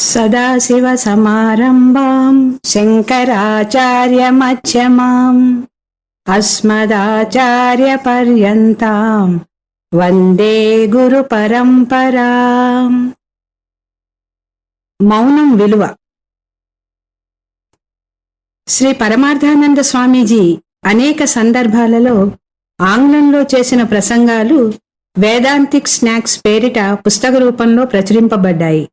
सदाशिवसमारम्भाम् शङ्कराचार्यमध्यमाम् अस्मदाचार्यपर्यन्ताम् వందే గురు పరంపరా మౌనం విలువ శ్రీ పరమార్థానంద స్వామీజీ అనేక సందర్భాలలో ఆంగ్లంలో చేసిన ప్రసంగాలు వేదాంతిక్ స్నాక్స్ పేరిట పుస్తక రూపంలో ప్రచురింపబడ్డాయి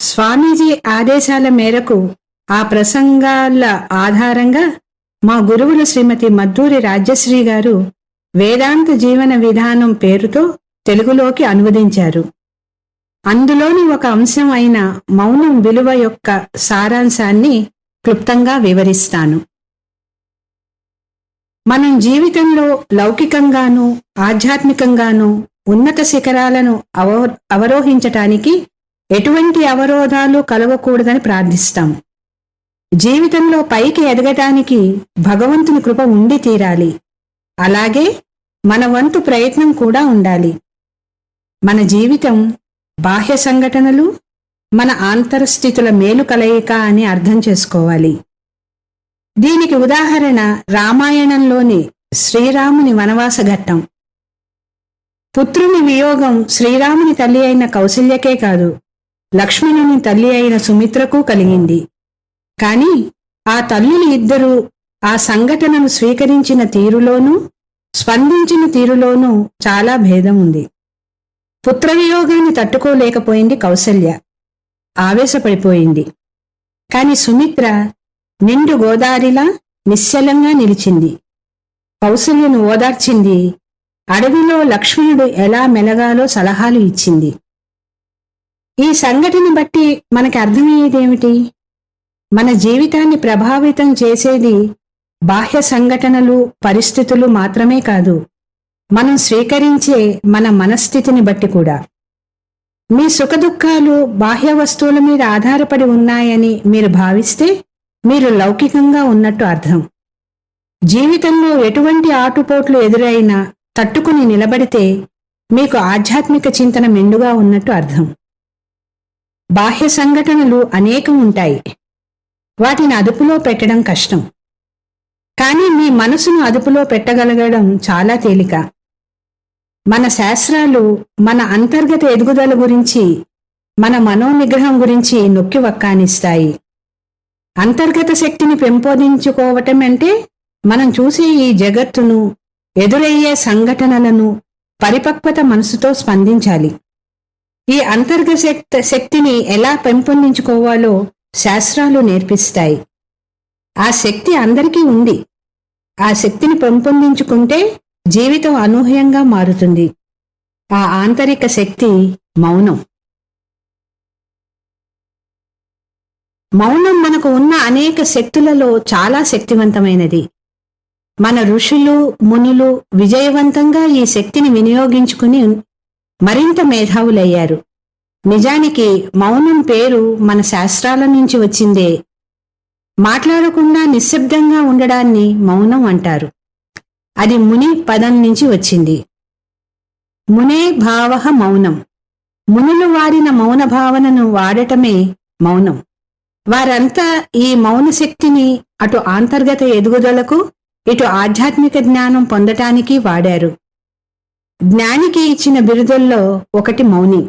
స్వామీజీ ఆదేశాల మేరకు ఆ ప్రసంగాల ఆధారంగా మా గురువులు శ్రీమతి మద్దూరి రాజ్యశ్రీ గారు వేదాంత జీవన విధానం పేరుతో తెలుగులోకి అనువదించారు. అందులోని ఒక అంశం అయిన మౌనం విలువ యొక్క సారాంశాన్ని క్లుప్తంగా వివరిస్తాను. మనం జీవితంలో లౌకికంగాను ఆధ్యాత్మికంగాను ఉన్నత శిఖరాలను అవో అవరోహించటానికి ఎటువంటి అవరోధాలు కలవకూడదని ప్రార్థిస్తాం. జీవితంలో పైకి ఎదగటానికి భగవంతుని కృప ఉండి తీరాలి. అలాగే మన వంతు ప్రయత్నం కూడా ఉండాలి. మన జీవితం బాహ్య సంఘటనలు మన ఆంతరస్థితుల మేలు కలయిక అని అర్థం చేసుకోవాలి. దీనికి ఉదాహరణ రామాయణంలోని శ్రీరాముని వనవాస ఘట్టం. పుత్రుని వియోగం శ్రీరాముని తల్లి అయిన కౌశల్యకే కాదు. లక్ష్మణుని తల్లి అయిన సుమిత్రకు కలిగింది. కాని ఆ తల్లులు ఇద్దరూ ఆ సంఘటనను స్వీకరించిన తీరులోనూ స్పందించిన తీరులోనూ చాలా భేదం ఉంది. పుత్రవియోగాన్ని తట్టుకోలేకపోయింది కౌసల్య. ఆవేశపడిపోయింది. కాని సుమిత్ర నిండు గోదారిలా నిశ్చలంగా నిలిచింది. కౌసల్యను ఓదార్చింది. అడవిలో లక్ష్మణుడు ఎలా మెలగాలో సలహాలు ఇచ్చింది. ఈ సంఘటన బట్టి మనకి అర్థమయ్యేదేమిటి మన జీవితాన్ని ప్రభావితం చేసేది బాహ్య సంఘటనలు పరిస్థితులు మాత్రమే కాదు. మనం స్వీకరించే మన మనస్థితిని బట్టి కూడా. మీ సుఖదుఖాలు బాహ్య వస్తువుల మీద ఆధారపడి ఉన్నాయని మీరు భావిస్తే మీరు లౌకికంగా ఉన్నట్టు అర్థం. జీవితంలో ఎటువంటి ఆటుపోట్లు ఎదురైనా తట్టుకుని నిలబడితే మీకు ఆధ్యాత్మిక చింతన మెండుగా ఉన్నట్టు అర్థం. బాహ్య సంఘటనలు అనేకం ఉంటాయి. వాటిని అదుపులో పెట్టడం కష్టం. కానీ మీ మనసును అదుపులో పెట్టగలగడం చాలా తేలిక. మన శాస్త్రాలు మన అంతర్గత ఎదుగుదల గురించి మన మనోనిగ్రహం గురించి నొక్కి వక్కానిస్తాయి. అంతర్గత శక్తిని పెంపొందించుకోవటం అంటే మనం చూసే ఈ జగత్తును ఎదురయ్యే సంఘటనలను పరిపక్వత మనసుతో స్పందించాలి. ఈ అంతర్గత శక్తిని ఎలా పెంపొందించుకోవాలో శాస్త్రాలు నేర్పిస్తాయి. ఆ శక్తి అందరికీ ఉంది. ఆ శక్తిని పెంపొందించుకుంటే జీవితం అనూహ్యంగా మారుతుంది. ఆ ఆంతరిక శక్తి మౌనం. మౌనం మనకు ఉన్న అనేక శక్తులలో చాలా శక్తివంతమైనది. మన ఋషులు మునులు విజయవంతంగా ఈ శక్తిని వినియోగించుకుని మరింత మేధావులయ్యారు. నిజానికి మౌనం పేరు మన శాస్త్రాల నుంచి వచ్చిందే. మాట్లాడకుండా నిశ్శబ్దంగా ఉండడాన్ని మౌనం అంటారు. అది ముని పదం నుంచి వచ్చింది. మునే భావ మౌనం. మునులు వాడిన మౌన భావనను వాడటమే మౌనం. వారంతా ఈ మౌన శక్తిని అటు అంతర్గత ఎదుగుదలకు ఇటు ఆధ్యాత్మిక జ్ఞానం పొందటానికి వాడారు. జ్ఞానికి ఇచ్చిన బిరుదుల్లో ఒకటి మౌని.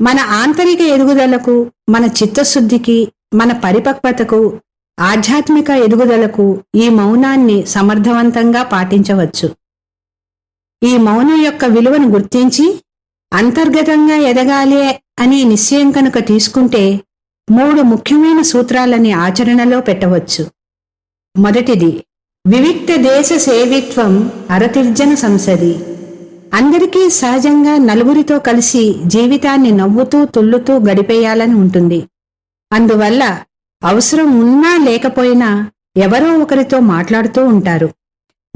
మన ఆంతరిక ఎదుగుదలకు మన చిత్తశుద్ధికి మన పరిపక్వతకు ఆధ్యాత్మిక ఎదుగుదలకు ఈ మౌనాన్ని సమర్థవంతంగా పాటించవచ్చు. ఈ మౌనం యొక్క విలువను గుర్తించి అంతర్గతంగా ఎదగాలి అని నిశ్చయం కనుక తీసుకుంటే మూడు ముఖ్యమైన సూత్రాలని ఆచరణలో పెట్టవచ్చు. మొదటిది వివిక్త దేశ సేవిత్వం అరతిర్జన సంసది. అందరికీ సహజంగా నలుగురితో కలిసి జీవితాన్ని నవ్వుతూ తుల్లుతూ గడిపేయాలని ఉంటుంది. అందువల్ల అవసరం ఉన్నా లేకపోయినా ఎవరో ఒకరితో మాట్లాడుతూ ఉంటారు.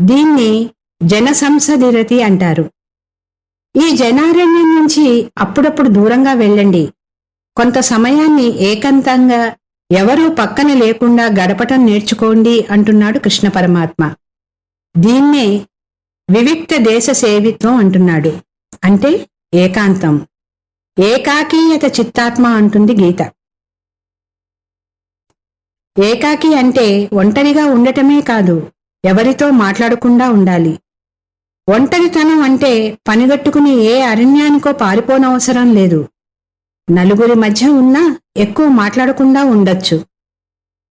దీన్ని జనసంసదిరతి అంటారు. ఈ జనారణ్యం నుంచి అప్పుడప్పుడు దూరంగా వెళ్ళండి. కొంత సమయాన్ని ఏకంతంగా ఎవరూ పక్కన లేకుండా గడపటం నేర్చుకోండి అంటున్నాడు కృష్ణ పరమాత్మ. దీన్నే వివిక్త దేశ సేవిత్వం అంటున్నాడు. అంటే ఏకాంతం. ఏకాకీయత చిత్తాత్మ అంటుంది గీత. ఏకాకి అంటే ఒంటరిగా ఉండటమే కాదు ఎవరితో మాట్లాడకుండా ఉండాలి. ఒంటరితనం అంటే పనిగట్టుకుని ఏ అరణ్యానికో పారిపోనవసరం లేదు. నలుగురి మధ్య ఉన్నా ఎక్కువ మాట్లాడకుండా ఉండొచ్చు.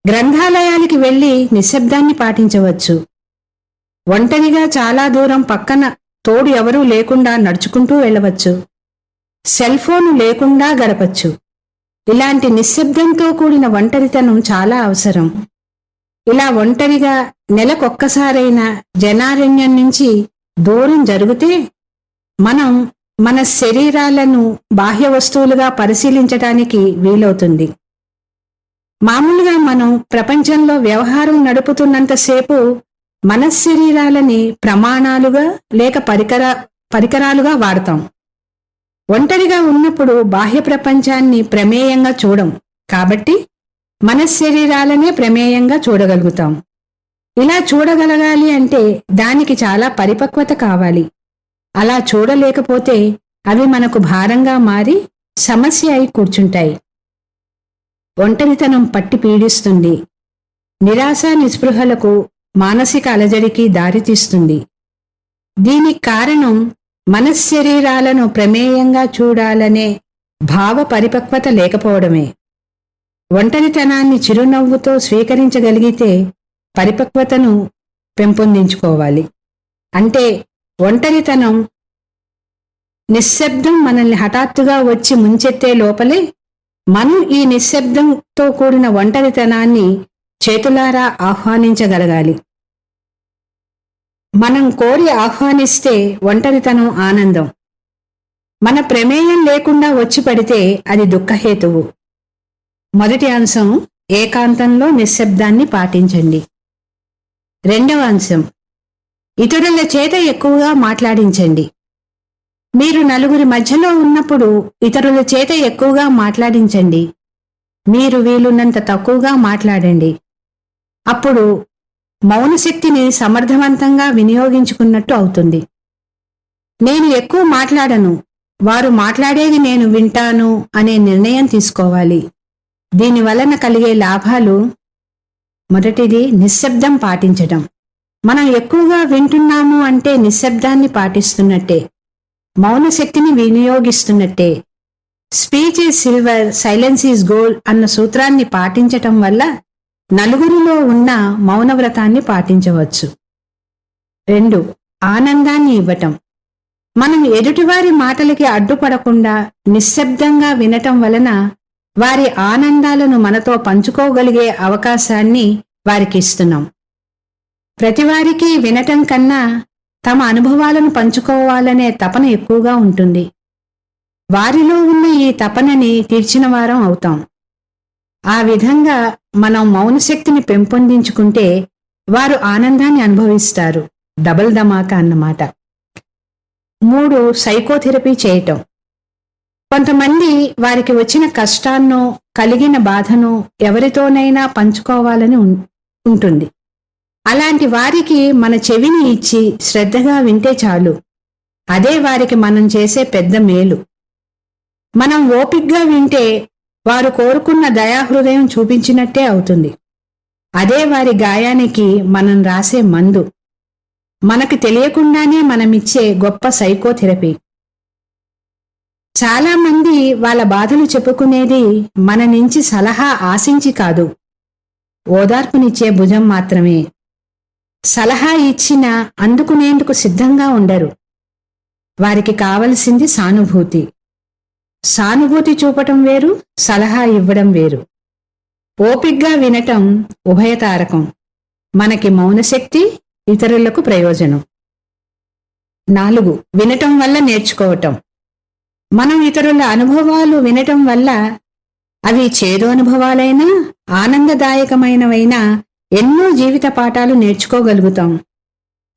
గ్రంథాలయానికి వెళ్ళి నిశ్శబ్దాన్ని పాటించవచ్చు. ఒంటరిగా చాలా దూరం పక్కన తోడు ఎవరూ లేకుండా నడుచుకుంటూ వెళ్ళవచ్చు. సెల్ ఫోను లేకుండా గడపచ్చు. ఇలాంటి నిశ్శబ్దంతో కూడిన ఒంటరితనం చాలా అవసరం. ఇలా ఒంటరిగా నెలకొక్కసారైనా జనారణ్యం నుంచి దూరం జరిగితే మనం మన శరీరాలను బాహ్య వస్తువులుగా పరిశీలించటానికి వీలవుతుంది. మామూలుగా మనం ప్రపంచంలో వ్యవహారం నడుపుతున్నంతసేపు మన శరీరాలని ప్రమాణాలుగా లేక పరికర పరికరాలుగా వాడతాం. ఒంటరిగా ఉన్నప్పుడు బాహ్య ప్రపంచాన్ని ప్రమేయంగా చూడం. కాబట్టి మన శరీరాలనే ప్రమేయంగా చూడగలుగుతాం. ఇలా చూడగలగాలి అంటే దానికి చాలా పరిపక్వత కావాలి. అలా చూడలేకపోతే అవి మనకు భారంగా మారి సమస్య అయి కూర్చుంటాయి. ఒంటరితనం పట్టి పీడిస్తుంది. నిరాశ నిస్పృహలకు మానసిక అలజడికి దారితీస్తుంది దీనికి కారణం మనశ్శరీరాలను ప్రమేయంగా చూడాలనే భావ పరిపక్వత లేకపోవడమే. ఒంటరితనాన్ని చిరునవ్వుతో స్వీకరించగలిగితే పరిపక్వతను పెంపొందించుకోవాలి. అంటే ఒంటరితనం. నిశ్శబ్దం మనల్ని హఠాత్తుగా వచ్చి ముంచెత్తే లోపలే మనం ఈ నిశ్శబ్దంతో కూడిన ఒంటరితనాన్ని చేతులారా ఆహ్వానించగలగాలి. మనం కోరి ఆహ్వానిస్తే ఒంటరితనం ఆనందం. మన ప్రమేయం లేకుండా వచ్చి పడితే అది దుఃఖహేతువు. మొదటి అంశం ఏకాంతంలో నిశ్శబ్దాన్ని పాటించండి. రెండవ అంశం ఇతరుల చేత ఎక్కువగా మాట్లాడించండి. మీరు నలుగురి మధ్యలో ఉన్నప్పుడు ఇతరుల చేత ఎక్కువగా మాట్లాడించండి. మీరు వీలున్నంత తక్కువగా మాట్లాడండి. అప్పుడు మౌనశక్తిని సమర్థవంతంగా వినియోగించుకున్నట్టు అవుతుంది. నేను ఎక్కువ మాట్లాడను. వారు మాట్లాడేది నేను వింటాను అనే నిర్ణయం తీసుకోవాలి. దీని వలన కలిగే లాభాలు మొదటిది నిశ్శబ్దం పాటించడం. మనం ఎక్కువగా వింటున్నాము అంటే నిశ్శబ్దాన్ని పాటిస్తున్నట్టే మౌనశక్తిని వినియోగిస్తున్నట్టే. Speech is silver silence is gold అన్న సూత్రాన్ని పాటించటం వల్ల నలుగురిలో ఉన్న మౌనవ్రతాన్ని పాటించవచ్చు. రెండు ఆనందాన్ని ఇవ్వటం. మనం ఎదుటివారి మాటలకి అడ్డుపడకుండా నిశ్శబ్దంగా వినటం వలన వారి ఆనందాలను మనతో పంచుకోగలిగే అవకాశాన్ని వారికి ఇస్తున్నాం. ప్రతివారికి వినటం కన్నా తమ అనుభవాలను పంచుకోవాలనే తపన ఎక్కువగా ఉంటుంది. వారిలో ఉన్న ఈ తపనని తీర్చిన వారం అవుతాం. ఆ విధంగా మనం మౌనశక్తిని పెంపొందించుకుంటే వారు ఆనందాన్ని అనుభవిస్తారు. డబల్ ధమాక అన్నమాట. మూడు సైకోథెరపీ చేయటం. కొంతమంది వారికి వచ్చిన కష్టాన్నో కలిగిన బాధను ఎవరితోనైనా పంచుకోవాలని ఉం- ఉంటుంది. అలాంటి వారికి మన చెవిని ఇచ్చి శ్రద్ధగా వింటే చాలు. అదే వారికి మనం చేసే పెద్ద మేలు. మనం ఓపిగ్గా వింటే వారు కోరుకున్న దయాహృదయం చూపించినట్టే అవుతుంది. అదే వారి గాయానికి మనం రాసే మందు. మనకు తెలియకుండానే మనమిచ్చే గొప్ప సైకోథెరపీ. చాలామంది వాళ్ళ బాధలు చెప్పుకునేది మన నుంచి సలహా ఆశించి కాదు. ఓదార్పునిచ్చే భుజం మాత్రమే. సలహా ఇచ్చినా అందుకునేందుకు సిద్ధంగా ఉండరు. వారికి కావలసింది సానుభూతి. సానుభూతి చూపటం వేరు సలహా ఇవ్వడం వేరు. ఓపిగ్గా వినటం ఉభయతారకం మనకి మౌనశక్తి ఇతరులకు ప్రయోజనం. నాలుగు వినటం వల్ల నేర్చుకోవటం. మనం ఇతరుల అనుభవాలు వినటం వల్ల అవి చేదు అనుభవాలైనా ఆనందదాయకమైనవైనా ఎన్నో జీవిత పాఠాలు నేర్చుకోగలుగుతాం.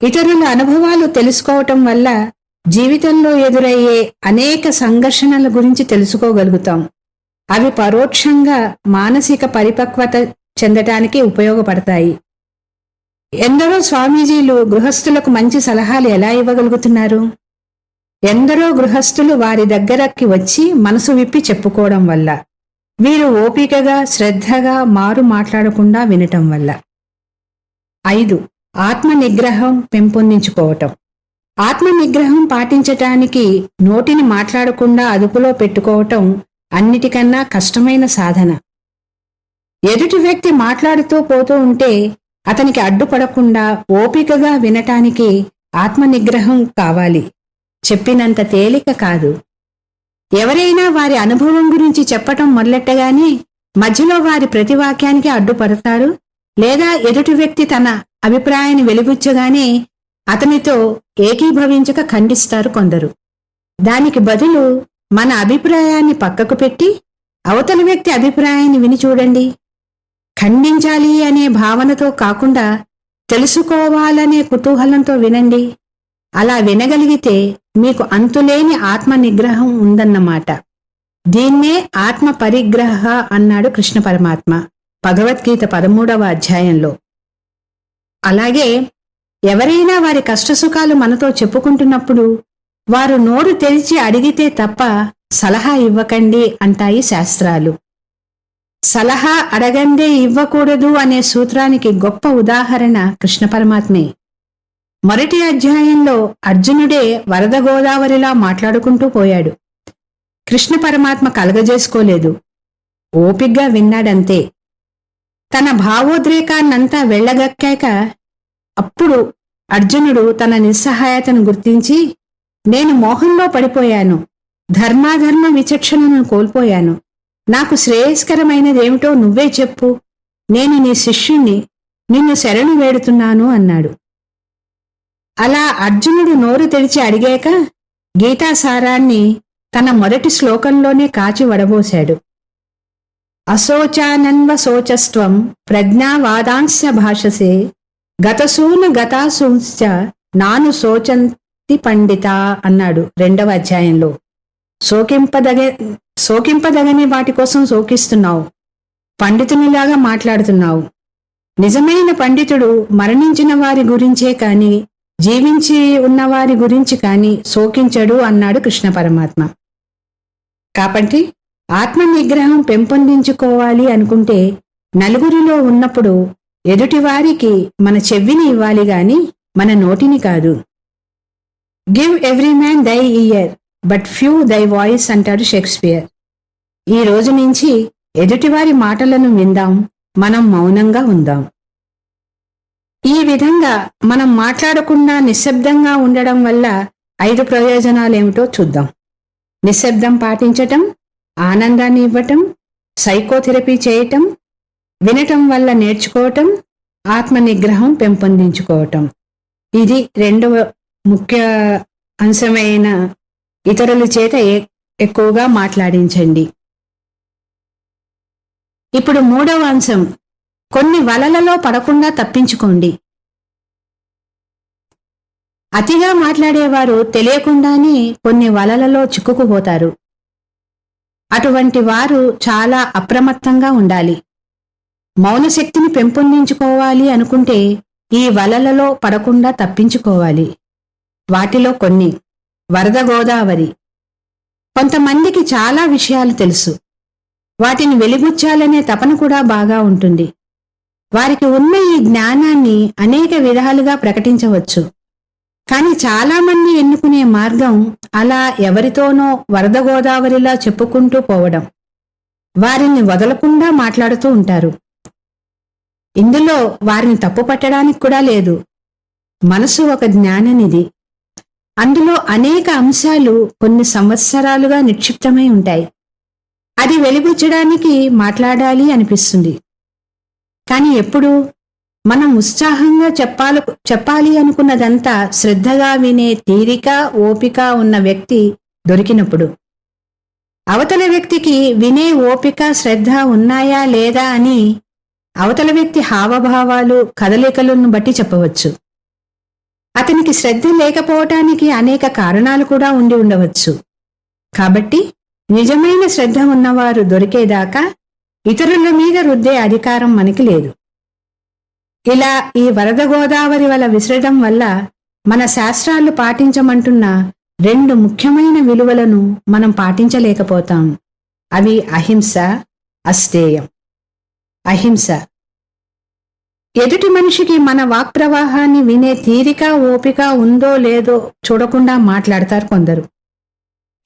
ఇతరుల అనుభవాలు తెలుసుకోవటం వల్ల జీవితంలో ఎదురయ్యే అనేక సంఘర్షణల గురించి తెలుసుకోగలుగుతాం. అవి పరోక్షంగా మానసిక పరిపక్వత చెందటానికి ఉపయోగపడతాయి. ఎందరో స్వామీజీలు గృహస్థులకు మంచి సలహాలు ఎలా ఇవ్వగలుగుతున్నారు? ఎందరో గృహస్థులు వారి దగ్గరకి వచ్చి మనసు విప్పి చెప్పుకోవడం వల్ల. వీరు ఓపికగా శ్రద్ధగా మారు మాట్లాడకుండా వినటం వల్ల. ఐదు ఆత్మ నిగ్రహం పెంపొందించుకోవటం. ఆత్మ నిగ్రహం పాటించటానికి నోటిని మాట్లాడకుండా అదుపులో పెట్టుకోవటం అన్నిటికన్నా కష్టమైన సాధన. ఎదుటి వ్యక్తి మాట్లాడుతూ పోతూ ఉంటే అతనికి అడ్డుపడకుండా ఓపికగా వినటానికి ఆత్మ నిగ్రహం కావాలి. చెప్పినంత తేలిక కాదు. ఎవరైనా వారి అనుభవం గురించి చెప్పటం మొదలెట్టగానే మధ్యలో వారి ప్రతి వాక్యానికి అడ్డుపడతాడు లేదా ఎదుటి వ్యక్తి తన అభిప్రాయాన్ని వెలిబుచ్చగానే అతనితో ఏకీభవించక ఖండిస్తారు కొందరు. దానికి బదులు మన అభిప్రాయాన్ని పక్కకు పెట్టి అవతలి వ్యక్తి అభిప్రాయాన్ని విని చూడండి. ఖండించాలి అనే భావనతో కాకుండా తెలుసుకోవాలనే కుతూహలంతో వినండి. అలా వినగలిగితే మీకు అంతులేని ఆత్మ నిగ్రహం ఉందన్నమాట. దీన్నే ఆత్మ పరిగ్రహ అన్నాడు కృష్ణ పరమాత్మ భగవద్గీత పదమూడవ అధ్యాయంలో. అలాగే ఎవరైనా వారి కష్టసుఖాలు మనతో చెప్పుకుంటున్నప్పుడు వారు నోరు తెరిచి అడిగితే తప్ప సలహా ఇవ్వకండి అంటాయి శాస్త్రాలు. సలహా అడగందే ఇవ్వకూడదు అనే సూత్రానికి గొప్ప ఉదాహరణ కృష్ణ పరమాత్మే. మొదటి అధ్యాయంలో అర్జునుడే వరద గోదావరిలా మాట్లాడుకుంటూ పోయాడు. కృష్ణ పరమాత్మ కలగజేసుకోలేదు. ఓపిగ్గా విన్నాడంతే. తన భావోద్రేకాన్నంతా వెళ్ళగక్కాక అప్పుడు అర్జునుడు తన నిస్సహాయతను గుర్తించి నేను మోహంలో పడిపోయాను. ధర్మాధర్మ విచక్షణను కోల్పోయాను. నాకు శ్రేయస్కరమైనదేమిటో నువ్వే చెప్పు. నేను నీ శిష్యుణ్ణి నిన్ను శరణు వేడుతున్నాను అన్నాడు. అలా అర్జునుడు నోరు తెరిచి అడిగాక గీతాసారాన్ని తన మొదటి శ్లోకంలోనే కాచి వడబోశాడు. అశోచానన్వ శోచస్త్వం ప్రజ్ఞావాదాంశ భాషసే గతసూను గతాసూంశ్చ నాను శోచంతి పండిత అన్నాడు రెండవ అధ్యాయంలో. శోకింపదగ శోకింపదగని వాటి కోసం శోకిస్తున్నావు పండితునిలాగా మాట్లాడుతున్నావు. నిజమైన పండితుడు మరణించిన వారి గురించే కాని జీవించి ఉన్నవారి గురించి కానీ శోకించడు అన్నాడు కృష్ణ పరమాత్మ. కాబట్టి ఆత్మ నిగ్రహం పెంపొందించుకోవాలి అనుకుంటే నలుగురిలో ఉన్నప్పుడు ఎదుటివారికి మన చెవిని ఇవ్వాలి గాని మన నోటిని కాదు. Give every man thy ear but few thy voice అంటాడు షేక్స్పియర్. ఈ రోజు నుంచి ఎదుటివారి మాటలను విందాం మనం మౌనంగా ఉందాం. ఈ విధంగా మనం మాట్లాడకుండా నిశ్శబ్దంగా ఉండడం వల్ల ఐదు ప్రయోజనాలేమిటో చూద్దాం. నిశ్శబ్దం పాటించటం ఆనందాన్ని ఇవ్వటం సైకోథెరపీ చేయటం వినటం వల్ల నేర్చుకోవటం ఆత్మ నిగ్రహం పెంపొందించుకోవటం. ఇది రెండవ ముఖ్య అంశమైన ఇతరుల చేత ఎ- ఎక్కువగా మాట్లాడించండి. ఇప్పుడు మూడవ అంశం. కొన్ని వలలలో పడకుండా తప్పించుకోండి. అతిగా మాట్లాడేవారు తెలియకుండానే కొన్ని వలలలో చిక్కుకుపోతారు. అటువంటి వారు చాలా అప్రమత్తంగా ఉండాలి. మౌనశక్తిని పెంపొందించుకోవాలి అనుకుంటే ఈ వలలలో పడకుండా తప్పించుకోవాలి. వాటిలో కొన్ని. వరద గోదావరి. కొంతమందికి చాలా విషయాలు తెలుసు. వాటిని వెలిబుచ్చాలనే తపన కూడా బాగా ఉంటుంది. వారికి ఉన్న ఈ జ్ఞానాన్ని అనేక విధాలుగా ప్రకటించవచ్చు. కానీ చాలామంది ఎన్నుకునే మార్గం అలా ఎవరితోనో వరద గోదావరిలా చెప్పుకుంటూ పోవడం. వారిని వదలకుండా మాట్లాడుతూ ఉంటారు. ఇందులో వారిని తప్పు పట్టడానికి కూడా లేదు. మనసు ఒక జ్ఞాననిది అందులో అనేక అంశాలు కొన్ని సంవత్సరాలుగా నిక్షిప్తమై ఉంటాయి. అది వెలిబుచ్చడానికి మాట్లాడాలి అనిపిస్తుంది. కానీ ఎప్పుడు? మనం ఉత్సాహంగా చెప్పాలి చెప్పాలి అనుకున్నదంతా శ్రద్ధగా వినే తీరిక ఓపిక ఉన్న వ్యక్తి దొరికినప్పుడు. అవతల వ్యక్తికి వినే ఓపిక శ్రద్ధ ఉన్నాయా లేదా అని అవతల వ్యక్తి హావభావాలు కదలికలను బట్టి చెప్పవచ్చు. అతనికి శ్రద్ధ లేకపోవటానికి అనేక కారణాలు కూడా ఉండి ఉండవచ్చు. కాబట్టి నిజమైన శ్రద్ధ ఉన్నవారు దొరికేదాకా ఇతరుల మీద రుద్దే అధికారం మనకి లేదు. ఇలా ఈ వరద గోదావరి వల విసరడం వల్ల మన శాస్త్రాలు పాటించమంటున్న రెండు ముఖ్యమైన విలువలను మనం పాటించలేకపోతాం. అవి అహింస అస్తేయం అహింస. ఎదుటి మనిషికి మన వాక్ ప్రవాహాన్ని వినే తీరిక ఓపిక ఉందో లేదో చూడకుండా మాట్లాడతారు కొందరు.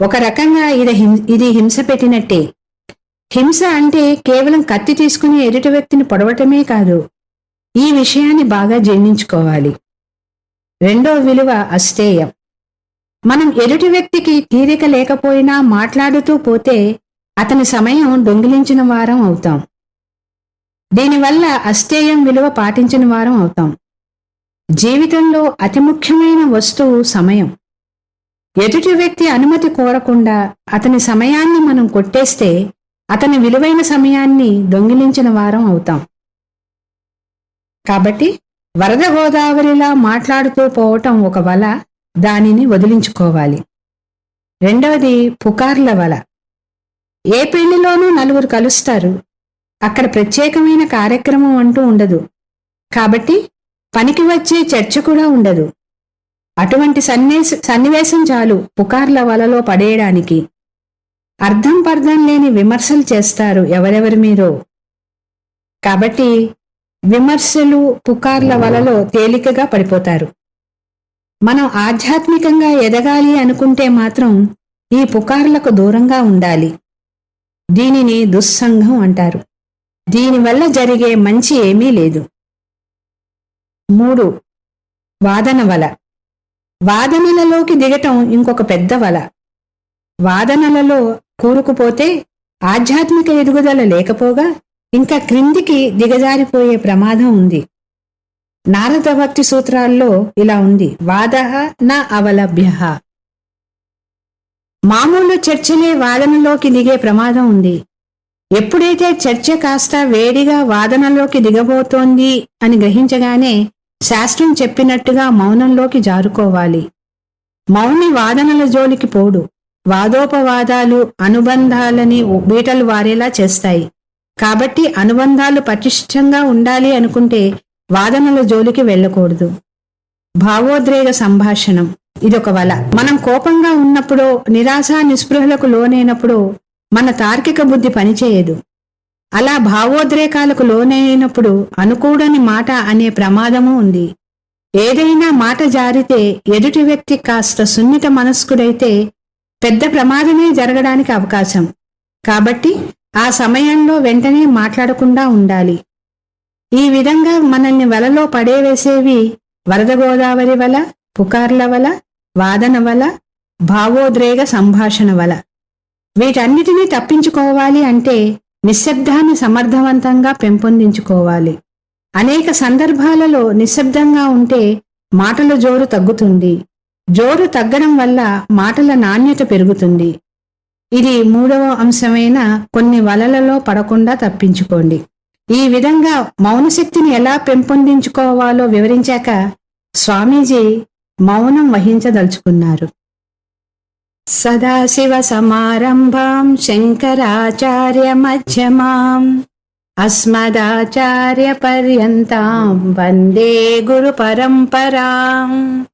ఒక రకంగా ఇది హిం ఇది హింస పెట్టినట్టే. హింస అంటే కేవలం కత్తి తీసుకుని ఎదుటి వ్యక్తిని పొడవటమే కాదు ఈ విషయాన్ని బాగా జీర్ణించుకోవాలి రెండో విలువ అస్థేయం మనం ఎదుటి వ్యక్తికి తీరిక లేకపోయినా మాట్లాడుతూ పోతే అతని సమయం దొంగిలించిన వారం అవుతాం. దీనివల్ల అస్థేయం విలువ పాటించిన వారం అవుతాం. జీవితంలో అతి ముఖ్యమైన వస్తువు సమయం. ఎదుటి వ్యక్తి అనుమతి కోరకుండా అతని సమయాన్ని మనం కొట్టేస్తే అతని విలువైన సమయాన్ని దొంగిలించిన వారం అవుతాం. కాబట్టి వరద గోదావరిలా మాట్లాడుతూ పోవటం ఒక వల దానిని వదిలించుకోవాలి. రెండవది పుకార్ల వల. ఏ పెళ్ళిలోనూ నలుగురు కలుస్తారు. అక్కడ ప్రత్యేకమైన కార్యక్రమం అంటూ ఉండదు. కాబట్టి పనికి వచ్చే చర్చ కూడా ఉండదు. అటువంటి సన్నివేశం చాలు పుకార్ల వలలో పడేయడానికి. అర్థం పర్థం లేని విమర్శలు చేస్తారు ఎవరెవరి మీరు? కాబట్టి విమర్శలు పుకార్ల వలలో తేలికగా పడిపోతారు. మనం ఆధ్యాత్మికంగా ఎదగాలి అనుకుంటే మాత్రం ఈ పుకార్లకు దూరంగా ఉండాలి. దీనిని దుస్సంఘం అంటారు. దీనివల్ల జరిగే మంచి ఏమీ లేదు. మూడు వాదన వల. వాదనలలోకి దిగటం ఇంకొక పెద్ద వల. వాదనలలో కూరుకుపోతే ఆధ్యాత్మిక ఎదుగుదల లేకపోగా ఇంకా క్రిందికి దిగజారిపోయే ప్రమాదం ఉంది. నారద భక్తి సూత్రాల్లో ఇలా ఉంది. వాద నా అవలభ్య. మామూలు చర్చలే వాదనలోకి దిగే ప్రమాదం ఉంది. ఎప్పుడైతే చర్చ కాస్త వేడిగా వాదనలోకి దిగబోతోంది అని గ్రహించగానే శాస్త్రం చెప్పినట్టుగా మౌనంలోకి జారుకోవాలి. మౌని వాదనల జోలికి పోడు. వాదోపవాదాలు అనుబంధాలని బీటలు వారేలా చేస్తాయి. కాబట్టి అనుబంధాలు పటిష్టంగా ఉండాలి అనుకుంటే వాదనల జోలికి వెళ్ళకూడదు. భావోద్రేక సంభాషణం. ఇదొక వల. మనం కోపంగా ఉన్నప్పుడు నిరాశ నిస్పృహలకు లోనైనప్పుడు మన తార్కిక బుద్ధి పనిచేయదు. అలా భావోద్రేకాలకు లోనైనప్పుడు అనుకూడని మాట అనే ప్రమాదము ఉంది. ఏదైనా మాట జారితే ఎదుటి వ్యక్తి కాస్త సున్నిత మనస్కుడైతే పెద్ద ప్రమాదమే జరగడానికి అవకాశం. కాబట్టి ఆ సమయంలో వెంటనే మాట్లాడకుండా ఉండాలి. ఈ విధంగా మనల్ని వలలో పడేవేసేవి వరద గోదావరి వల పుకార్ల వల వాదన వల భావోద్రేగ సంభాషణ వల. వీటన్నిటినీ తప్పించుకోవాలి అంటే నిశ్శబ్దాన్ని సమర్థవంతంగా పెంపొందించుకోవాలి. అనేక సందర్భాలలో నిశ్శబ్దంగా ఉంటే మాటల జోరు తగ్గుతుంది. జోరు తగ్గడం వల్ల మాటల నాణ్యత పెరుగుతుంది. ఇది మూడవ అంశమైన కొన్ని వలలలో పడకుండా తప్పించుకోండి. ఈ విధంగా మౌనశక్తిని ఎలా పెంపొందించుకోవాలో వివరించాక స్వామీజీ మౌనం వహించదలుచుకున్నారు. సదాశివ సమారంభాం శంకరాచార్య మధ్యమాం అస్మదాచార్య పర్యంతాం వందే గురు పరంపరాం.